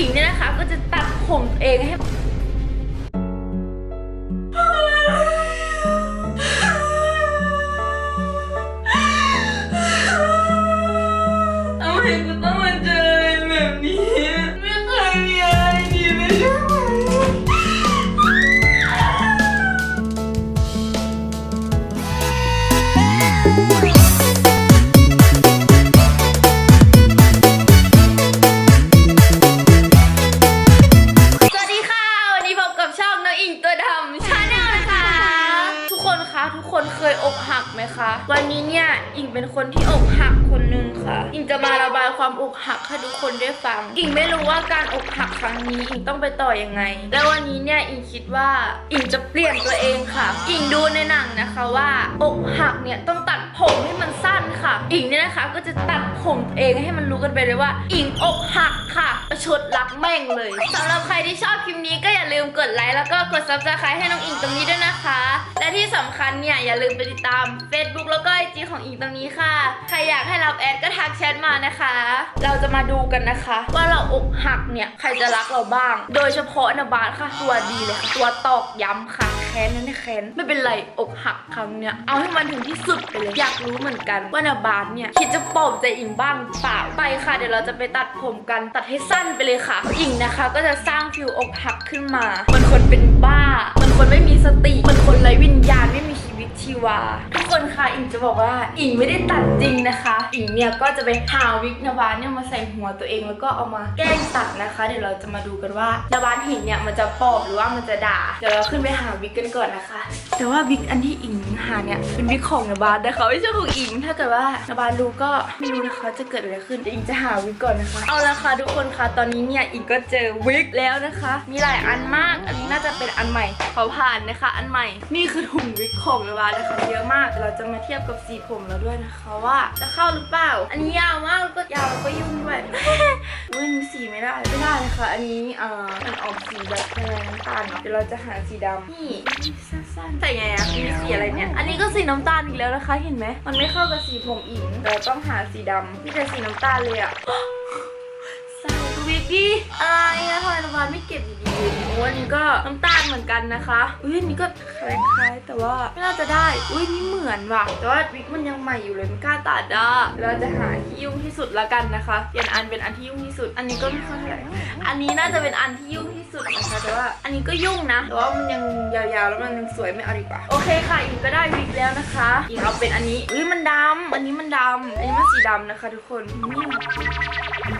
อิงเนี่ยนะคะก็จะตัดผมเองให้ น้องอิงตัวดำชาแนลนะคะ ทุกคนคะทุกคนเคยอกหักไหมคะ วันนี้เนี่ยอิงเป็นคนที่อกหักคนหนึ่งค่ะ อิงจะมาระบายความอกหักให้ทุกคนได้ฟัง อิงไม่รู้ว่าการอกหักครั้งนี้อิงต้องไปต่อยังไง และวันนี้เนี่ยอิงคิดว่าอิงจะเปลี่ยนตัวเองค่ะ อิงดูในหนังนะคะว่า อกหักเนี่ยต้องตัด ผมให้มันสั้นค่ะ อิงเนี่ยนะคะก็จะตัดผมเองให้มันรู้กันไปเลยว่า อิงอกหักค่ะประชดรักแม่งเลยสำหรับใครที่ชอบคลิปนี้ก็อย่าลืมกดไลค์แล้วก็กด subscribe ให้น้องอิงตรงนี้ด้วยนะคะ และที่สำคัญเนี่ยอย่าลืมไปติดตาม Facebook แล้วก็ IG ของอิงตรงนี้ค่ะ ใครอยากให้รับแอดก็ทักแชทมานะคะ เราจะมาดูกันนะคะ ว่าเราอกหักเนี่ยใครจะรักเราบ้าง โดยเฉพาะนบาสค่ะตัวดีเลยค่ะตัวตอกย้ำค่ะ แค้นนั่นแค้นไม่เป็นไรอกหักครั้งเนี่ยเอาให้มันถึงที่สุดไปเลยอยากรู้เหมือนกันว่านบาสเนี่ยคิดจะปลอบใจอิงบ้างหรือเปล่าไปค่ะ เดี๋ยวเราจะไปตัดผมกันตัดให้สั้นไปเลยค่ะ อิงนะคะ ก็จะสร้างฟิลอกหักขึ้นมามันคนเป็นบ้ามันคนไม่มีสติมันคนไร้วิญญาณไม่มี วิตชีวา ทุกคนคะอิงจะบอกว่าอิงไม่ได้ตัดจริงนะคะ อิงเนี่ยก็จะไปหาวิกนบานเนี่ยมาใส่หัวตัวเองแล้วก็เอามาแกล้งตัดนะคะ เดี๋ยวเราจะมาดูกันว่านบานเห็นเนี่ยมันจะปลอบหรือว่ามันจะด่า เดี๋ยวเราขึ้นไปหาวิกกันก่อนนะคะ แต่ว่าวิกอันที่อิง หาเนี่ยเป็นวิกของนบาสนะคะไม่ใช่ของอิง ถ้าเกิดว่านบาสรู้ก็ไม่รู้นะคะจะเกิดอะไรขึ้นเดี๋ยวอิงจะหาวิกก่อนนะคะ เอาละค่ะทุกคนคะตอนนี้เนี่ยอิงก็เจอวิกแล้วนะคะ มีหลายอันมาก อันนี้น่าจะเป็นอันใหม่ขอผ่านนะคะ อันใหม่นี่คือถุงวิกของนบาสนะคะเยอะมากเดี๋ยวเราจะมาเทียบกับสีผมแล้วด้วยนะคะว่า จะเข้าหรือเปล่า อันนี้ยาวมากแล้วก็ยาวแล้วก็ยุ่งด้วยอุ้ยอันนี้สีไม่ได้ไม่ได้เลยค่ะอันนี้เอ่อมันออกสีแบบอะไรน้ำตาลเนาะเดี๋ยวเราจะหาสีดำนี่สั้นๆใส่ไงอะมีสีอะไรเนี่ยอันนี้ก็สีน้ำตาลอีกแล้วนะคะ เห็นไหม มันไม่เข้ากับสีผมอิงเราต้องหาสีดำที่เป็นสีน้ำตาลเลยอะ ส่วิกกี้อะไรอะทำไมน้ำมันไม่เก็บดีๆโอ้อันนี้ก็น้ำตาลเหมือนกันนะคะอุ้ยนนี้ก็คล้ายๆแต่ว่าไม่น่าจะได้ อุ้ยนี่เหมือนว่ะแต่ว่าวิกมันยังใหม่อยู่เลยไม่กล้าตัดอะเราจะหาที่ยุ่งที่สุดละกันนะคะเปลี่ยนอันเป็นอันที่ยุ่งที่สุด อันนี้ก็ไม่ค่อยเท่าไหร่อันนี้น่าจะเป็นอันที่ยุ่งที่สุดนะคะแต่ว่าอันนี้ก็ยุ่งนะแต่ว่ามันยังยาวๆแล้วมันยังสวยไม่เอาดีกว่าโอเคค่ะอิงก็ได้วิกแล้วนะคะอิงเอาเป็นอันนี้อุ้ยมันดำอันนี้มันดำอันนี้มันสีดำนะคะ ทุกคนอืม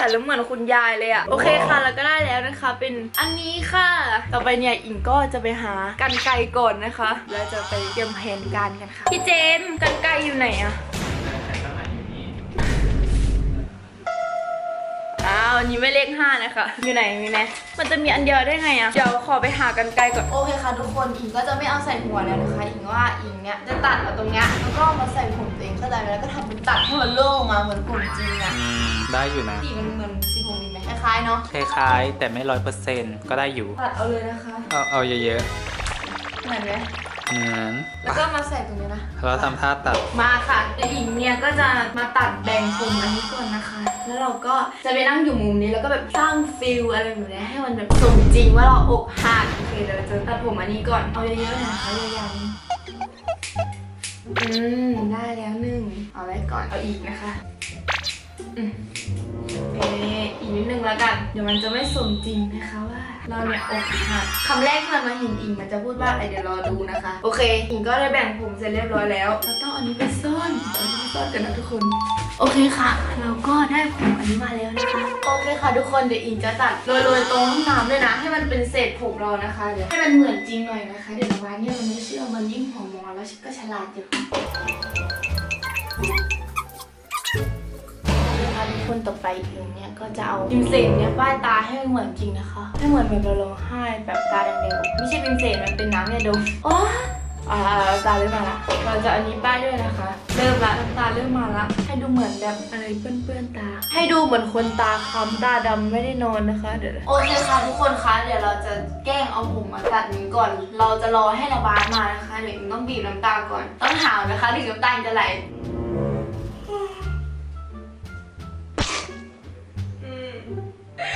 แต่แล้วเหมือนคุณยายเลยอะโอเคค่ะแล้วก็ได้แล้วนะคะ เป็นอันนี้ค่ะ ต่อไปเนี่ยอิงก็จะไปหากันไกรก่อนนะคะ แล้วจะไปเตรียมแผนการกันค่ะ พี่เจมส์กันไกรอยู่ไหนอะอ้าวอันนี้ไม่เลขห้านะคะอยู่ไหนมีไหมมันจะมีอันเดียวได้ไงอะเดี๋ยวขอไปหากันไกรก่อน โอเคค่ะทุกคนอิงก็จะไม่เอาใส่หัวแล้วนะคะอิงว่าอิงเนี่ยจะตัดเอาตรงเนี้ยแล้วก็เอามาใส่ผมตัวเองเข้าใจไหมแล้วก็ทำเป็นตัดให้มันโล่งมาเหมือนผมจริงอะอืม ได้อยู่นะ สีมันเหมือนสีผมจริงไหมคล้ายๆเนาะคล้ายๆ แต่ไม่ร้อยเปอร์เซ็นต์ก็ได้อยู่ ตัดเอาเลยนะคะเอาเอาเยอะเหมือนไหมๆเหมือนแล้วก็มาใส่ตรงนี้นะเราทำท่าตัด มาค่ะเดี๋ยวหญิงเนี่ยก็จะมาตัดแบ่งผมอันนี้ก่อนนะคะ แล้วเราก็จะไปนั่งอยู่มุมนี้แล้วก็แบบสร้างฟิลอะไรแบบนี้ให้มันแบบสมจริงว่าเราอกหักโอเคเดี๋ยวเราจะตัดผมอันนี้ก่อนเอาเยอะๆเลยนะคะยาวๆอืมได้แล้วหนึ่งเอาไว้ก่อนเอาอีกนะคะ อืมเอ๊ะอีกนิดนึงแล้วกัน เดี๋ยวมันจะไม่สมจริงนะคะว่า เราเนี่ยอกหักคำแรกที่มันมาเห็นอิงมันจะพูดว่าอะไรเดี๋ยวรอดูนะคะ โอเค อิงก็ได้แบ่งผมเสร็จเรียบร้อยแล้ว เราต้องเอาอันนี้ไปซ่อนเอาอันนี้ไปซ่อนกันนะทุกคน โอเคค่ะ เราก็ได้ผมอันนี้มาแล้วนะคะ โอเคค่ะทุกคนเดี๋ยวอิงจะตัดโรยๆตรงห้องน้ำด้วยนะ ให้มันเป็นเศษผมเรานะคะ เดี๋ยวให้มันเหมือนจริงหน่อยนะคะ เดี๋ยวน้องไว้เนี่ยมันไม่เชื่อมันยิ่งหัวมอแล้วก็ฉลาดอยู่นะ คนต่อไปอีกหนึ่งเนี่ยก็จะเอาพิมเสนเนี่ยป้ายตาให้มันเหมือนจริงนะคะ ให้เหมือนแบบเราร้องไห้แบบตาแดงๆไม่ใช่พิมเสนมันเป็นน้ำเนี่ยดมโอ้อ่าตาเริ่มมาละเราจะอันนี้ป้ายด้วยนะคะ เริ่มละน้ำตาเริ่มมาละให้ดูเหมือนแบบอะไรเปื้อนๆตา ให้ดูเหมือนคนตาค้ำตาดำไม่ได้นอนนะคะ เดี๋ยวโอเคค่ะทุกคนคะเดี๋ยวเราจะแกล้งเอาผมมาตัดนี้ก่อน เราจะรอให้ระบายมานะคะเดี๋ยวต้องบีบน้ำตาก่อน ต้องหาวนะคะถึงน้ำตาจะไหล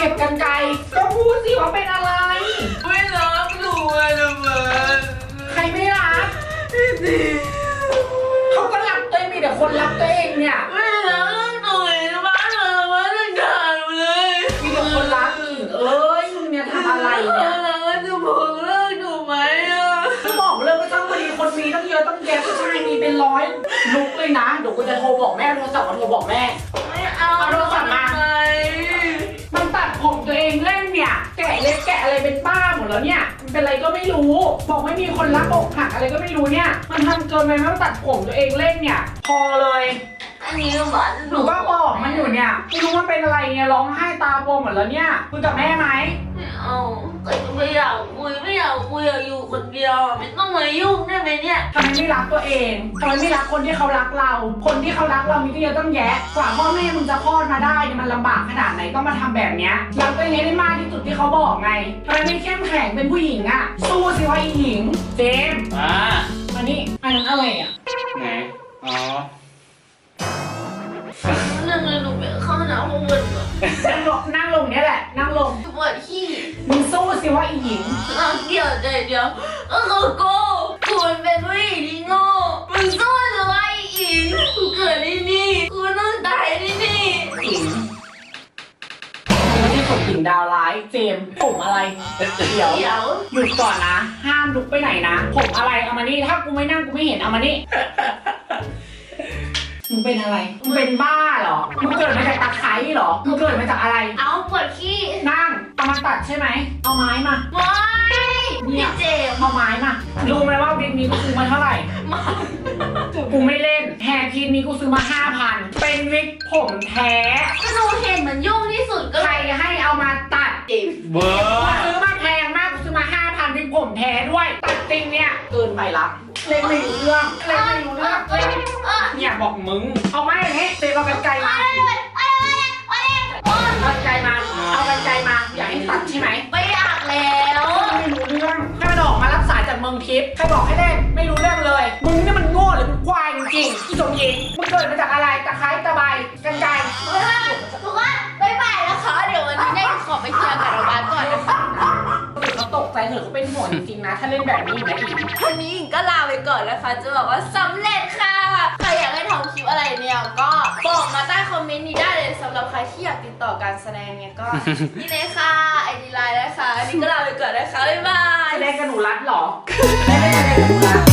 ก็บกันไกลก็พูดสิว่าเป็นอะไร ไม่รักหนูอะทำไมใครไม่รักพี่ดีเขาก็รักตัวเองมีแต่คนรักตัวเองเนี่ย ไม่รักหนูเลยบ้านเราบ้านต่างๆเลยมีแต่คนรักอีกเอ้ยมึงเนี่ยทำอะไรเนี่ยแล้วจะบอกเลิกหนูไหมอะจะบอกเลยว่าต้องพอดีคนมีต้องเยอะต้องแยะผู้ชายมีเป็นร้อยลุกเลยนะเดี๋ยวกูจะโทรบอกแม่โทรศัพท์มาโทรบอกแม่ไม่เอาเอาโทรศัพท์มาทำไมันตัด ผมตัวเองเล่นเนี่ย แกะเล็บแกะอะไรเป็นบ้าหมดแล้วเนี่ยมันเป็นอะไรก็ไม่รู้ บอกไม่มีคนรักอกหักอะไรก็ไม่รู้เนี่ย มันทำเกินไปมันตัดผมตัวเองเล่นเนี่ย พอเลย อันนี้ก็บ้านหนูก็บอกมันอยู่เนี่ยไม่รู้มันเป็นอะไรเนี่ยร้องไห้ตาบวมหมดแล้วเนี่ยคุยกับแม่ไหมไม่ เอาแต่ก็ไม่อยากคุยไม่อยากคุยอยากอยู่คนเดียวอะไม่ต้องมายุ่งได้ไหมเนี่ยทำไมไม่รักตัวเองทำไมไม่รักคนที่เขารักเรา คนที่เขารักเรามีก็เยอะต้องแยะ กว่าพ่อแม่มึงจะคลอดมาได้เนี่ยมันลำบากขนาดไหนต้องมาทำแบบเนี้ยรักตัวเองให้ได้มากที่สุดที่เขาบอกไงทำไมไม่เข้มแข็งเป็นผู้หญิงอะสู้สิวะอีหญิง เจมส์อ่าอันนี้อันนั้นอะไรอะไหน อ๋อ วะอีหญิงรักเดียวใจเดียวก็คือกูกูมันเป็นผู้หญิงที่โง่มึงสู้หรือว่าอีอิงกูเกิดที่นี่กูต้องตายที่นี่หญิงไม่ใช่ผมหญิงดาวร้ายเจมส์ผมอะไร เดี๋ยว เดี๋ยวหยุดก่อนนะ ห้ามลุกไปไหนนะ ผมอะไรเอามานี่ ถ้ากูไม่นั่งกูไม่เห็นเอามานี่ มึงเป็นอะไร มึงเป็นบ้าเหรอ มึงเกิดมาจากตะไคร้เหรอ มึงเกิดมาจากอะไร เอาปวดขี้นั่งเอามาตัดใช่ไหม ไม้มาไม่พี่เจมส์เอาไม้มารู้ไหมว่าวิกนี้กูซื้อมาเท่าไหร่ มากูไม่เล่นแฮร์พีนนี้กูซื้อมาห้าพันเป็นวิกผมแท้ก็หนูเห็นมันยุ่งที่สุดก็ใครให้เอามาตัดเจมส์เบอกูร์ซื้อมาแพงมากกูซื้อมาห้าพันวิกผมแท้ด้วยตัดจริงเนี่ยเกินไปละเล่นไม่รู้เรื่องเล่นไม่รู้เรื่องเอ้ยเอ้ยเนี่ยบอกมึงเอาไม้อย่างนี้เตะเอากันไกลมาเอ้ยเอ้ยเอ้ยเอ้ยเอ้ยเอากันไกลมา เอากันไกลมา อยากให้ตัดใช่ไหมไม่อยากแล้วไม่รู้เรื่องให้มันออกมารับสายจากเมืองทิพย์ใครบอกให้เล่นไม่รู้เรื่องเลย มึงนี่มันโง่หรือมึงควายจริงๆอีสมหญิงมึงเกิดมาจากอะไรตะไคร้ตะไบกันไกลทุกคนบ๊ายบายนะคะเดี๋ยววันนี้ได้ขอไปเคลียร์กับโรงพยาบาลก่อนนะคะเดี๋ยวเขาตกใจเถอะเขาเป็นห่วงจริงๆนะ ถ้าเล่นแบบนี้อีกนะอีกวันนี้หญิงก็ลาไปก่อนนะคะ จะบอกว่าสำเร็จค่ะ ใครอยากให้ทำคลิปอะไรเนี่ยก็บอกมาใต้คอมเมนต์นี้ได้เลยสำห รับใครที่อยากติดต่อการแสดงเนี่ยก็ นี่เลยค่ะไอดีไลน์นะคะอันนี้ก็ลาไปก่อนนะคะบ๊ายบาย แสดงกับหนูรัดเหรอไม่ได้แสดงกับหนู